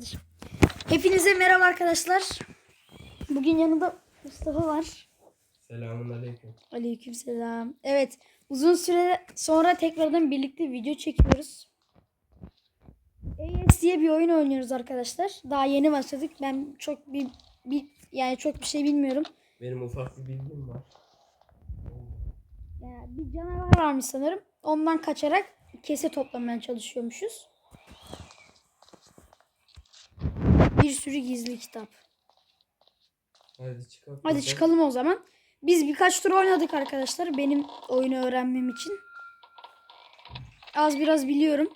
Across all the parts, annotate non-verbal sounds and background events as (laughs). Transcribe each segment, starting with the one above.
kardeşim. Hepinize merhaba arkadaşlar. Bugün yanında Mustafa var. Selamun aleyküm. Aleykümselam. Evet, uzun süre sonra tekrardan birlikte video çekiyoruz. AS diye bir oyun oynuyoruz arkadaşlar. Daha yeni başladık. Ben çok bir, bir yani çok bir şey bilmiyorum. Benim ufak bir bilgim var. Yani bir canavar varmış sanırım. Ondan kaçarak kese toplamaya çalışıyormuşuz. Bir sürü gizli kitap. Hadi çıkalım. Hadi çıkalım o zaman. Biz birkaç tur oynadık arkadaşlar. Benim oyunu öğrenmem için. Az biraz biliyorum.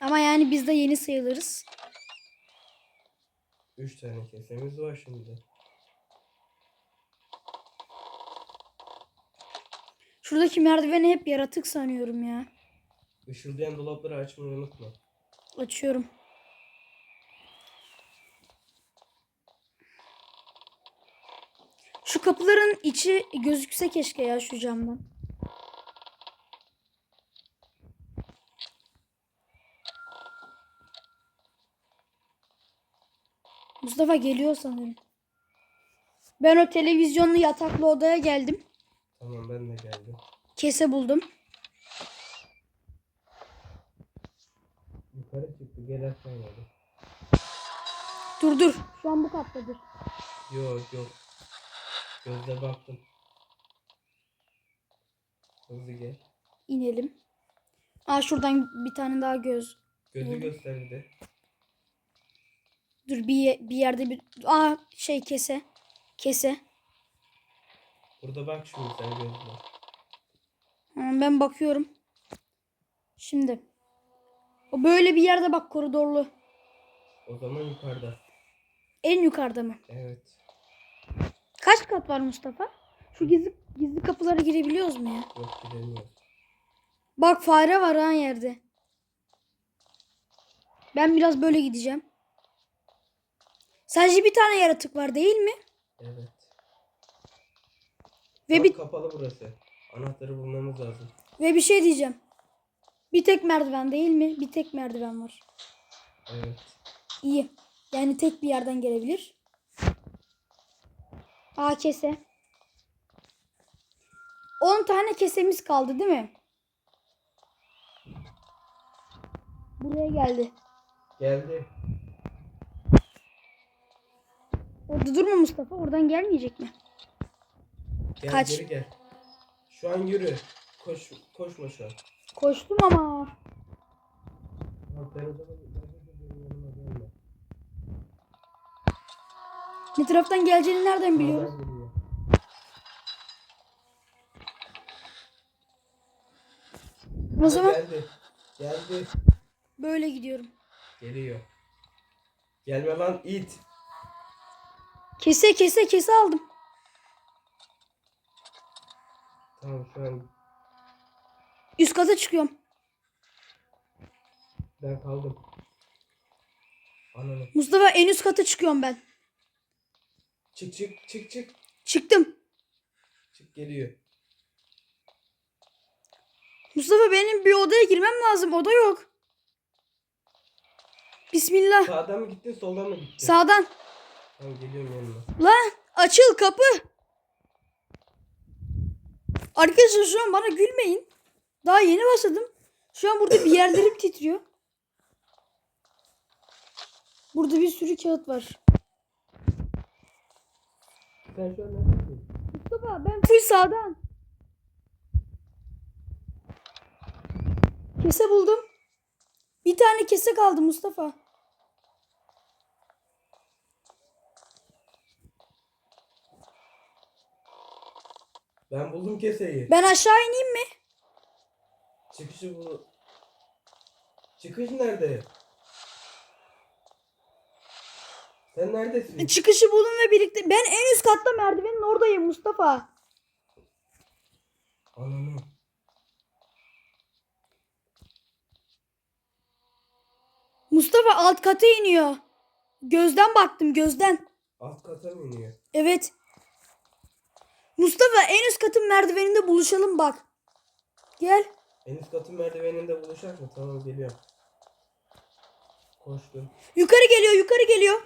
Ama yani biz de yeni sayılırız. Üç tane kesemiz var şimdi. Şuradaki merdiveni hep yaratık sanıyorum ya. Işıldayan dolapları açmayı unutma. Açıyorum. Şu kapıların içi gözükse keşke ya şu camdan. Mustafa geliyor sanırım. Ben o televizyonlu yataklı odaya geldim. Tamam ben de geldim. Kese buldum. Yukarı çıktı gel aşağı inelim. Dur dur. Şu an bu kattadır. Yok yok. Gözle baktım. Hızlı gel. İnelim. Aa şuradan bir tane daha göz. Gözü gösterdi. Dur bir, bir yerde bir... Aa şey kese. Kese. Burada bak şimdi sen gözle. Ben bakıyorum. Şimdi. O böyle bir yerde bak koridorlu. O zaman yukarıda. En yukarıda mı? Evet. Kaç kat var Mustafa? Şu gizli gizli kapılara girebiliyoruz mu ya? Yok gidemiyoruz. Bak fare var ha yerde. Ben biraz böyle gideceğim. Sadece bir tane yaratık var değil mi? Evet. Ve Bak, bir kapalı burası. Anahtarı bulmamız lazım. ve bir şey diyeceğim. Bir tek merdiven değil mi? Bir tek merdiven var. Evet. İyi. Yani tek bir yerden gelebilir. Aa kese. 10 tane kesemiz kaldı değil mi? Buraya geldi. Geldi. Orada durma Mustafa. Oradan gelmeyecek mi? Gel Kaç? geri gel. Şu an yürü. Koş, koşma şu an. Koştum ama. Ne taraftan geleceğini nereden biliyoruz? O zaman Geldi. Geldi. böyle gidiyorum. Geliyor. Gelme lan it. Kese kese kese aldım. Tamam şu an Üst kata çıkıyorum. ben kaldım. Ananı. Mustafa en üst kata çıkıyorum ben. Çık çık çık çık. Çıktım. Çık geliyor. Mustafa benim bir odaya girmem lazım. Oda yok. Bismillah. Sağdan mı gittin soldan mı gittin? Sağdan. Tamam geliyorum yanına. Lan açıl kapı. Arkadaşlar şu an bana gülmeyin. Daha yeni başladım. Şu an burada bir yerlerim (laughs) titriyor. Burada bir sürü kağıt var. Sen şu an neredesin? Mustafa ben full sağdan. Kese buldum. Bir tane kese kaldı Mustafa. Ben buldum keseyi. Ben aşağı ineyim mi? Çıkışı bu. Çıkış nerede? Sen neredesin? Çıkışı buldum ve birlikte. Ben en üst katta merdivenin oradayım Mustafa. Ananı. Mustafa alt kata iniyor. Gözden baktım gözden. Alt kata mı iniyor? Evet. Mustafa en üst katın merdiveninde buluşalım bak. Gel. En üst katın merdiveninde buluşacak mı? Tamam geliyorum. Koştum. Yukarı geliyor, yukarı geliyor.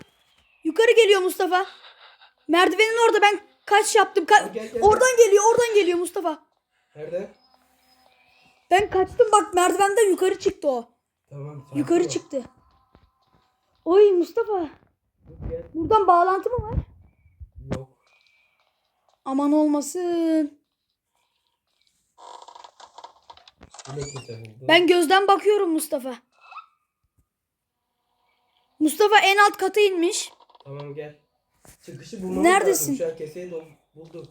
Yukarı geliyor Mustafa. Merdivenin orada ben kaç yaptım. Ka- Gel, gel, gel. oradan geliyor, oradan geliyor Mustafa. Nerede? Ben kaçtım bak merdivenden yukarı çıktı o. Tamam. Yukarı ol. çıktı. Oy Mustafa. Gel. Buradan bağlantı mı var? Yok. Aman olmasın. Ben gözden bakıyorum Mustafa. Mustafa en alt kata inmiş. Tamam gel. Çıkışı bulmamız Neredesin? lazım. Şu an keseyi bulduk.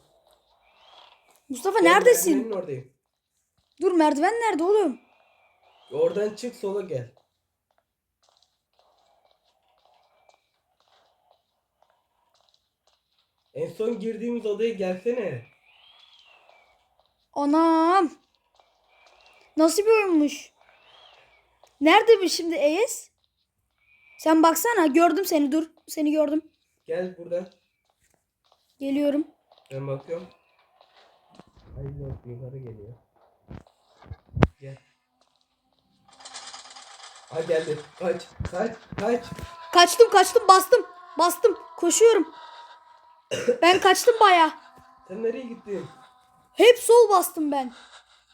Mustafa Gel, neredesin? merdivenin oradayım. Dur merdiven nerede oğlum? Oradan çık sola gel. En son girdiğimiz odaya gelsene. Anam. Nasıl bir oyunmuş? Nerede bu şimdi Eyes? Sen baksana gördüm seni dur. Seni gördüm. Gel buradan. Geliyorum. Ben bakıyorum. Hayır yok yukarı geliyor. Gel. Ha geldi. Kaç. Kaç. Kaç. Kaçtım kaçtım bastım. Bastım. Koşuyorum. Ben kaçtım baya. Sen nereye gittin? Hep sol bastım ben.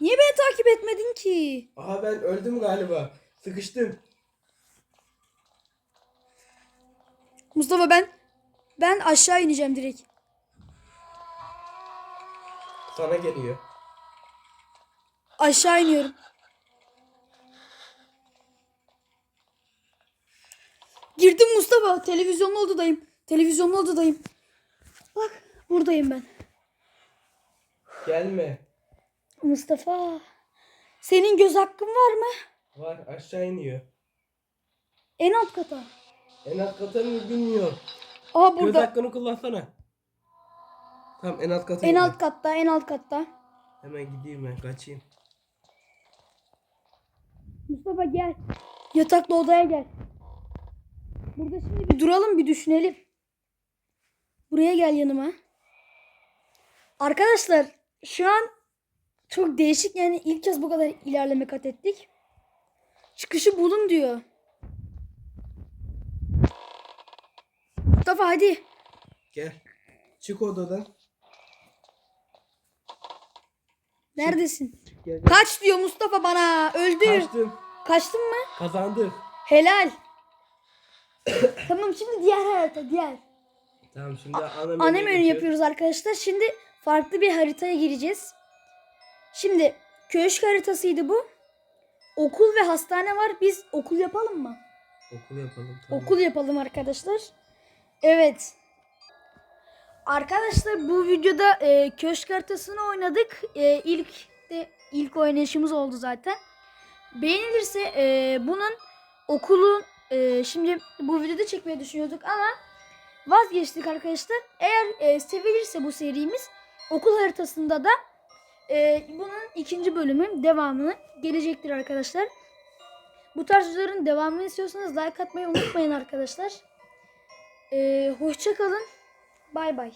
Niye beni takip etmedin ki? Aha ben öldüm galiba. Sıkıştım. Mustafa ben ben aşağı ineceğim direkt. Sana geliyor. Aşağı iniyorum. Girdim Mustafa. Televizyonlu odadayım. Televizyonlu odadayım. Bak buradayım ben. Gelme. Mustafa. Senin göz hakkın var mı? Var aşağı iniyor. En alt kata. En alt kata mı bilmiyorum. Aa Göz burada. hakkını kullansana. Tamam en alt kata En alt katta, en alt katta. Hemen gideyim ben kaçayım. Mustafa gel. Yataklı odaya gel. Burada şimdi bir duralım bir düşünelim. Buraya gel yanıma. Arkadaşlar şu an çok değişik yani ilk kez bu kadar ilerleme kat ettik. Çıkışı bulun diyor. Mustafa hadi. Gel. Çık odadan. Neredesin? Gel. gel. Kaç diyor Mustafa bana. Öldü. Kaçtım. Kaçtın mı? Kazandık. Helal. (coughs) tamam şimdi diğer harita diğer. Tamam şimdi ana menü, Ana menü geçiyoruz. yapıyoruz arkadaşlar. Şimdi farklı bir haritaya gireceğiz. Şimdi köşk haritasıydı bu. Okul ve hastane var. Biz okul yapalım mı? Okul yapalım. Tamam. Okul yapalım arkadaşlar. Evet. Arkadaşlar bu videoda e, köşk haritasını oynadık. E, ilk de ilk oynayışımız oldu zaten. Beğenilirse e, bunun okulun e, şimdi bu videoda çekmeyi düşünüyorduk ama vazgeçtik arkadaşlar. Eğer e, sevilirse bu serimiz okul haritasında da e, bunun ikinci bölümü devamını gelecektir arkadaşlar. Bu tarz videoların devamını istiyorsanız like atmayı unutmayın arkadaşlar. E, hoşça kalın. Bay bay.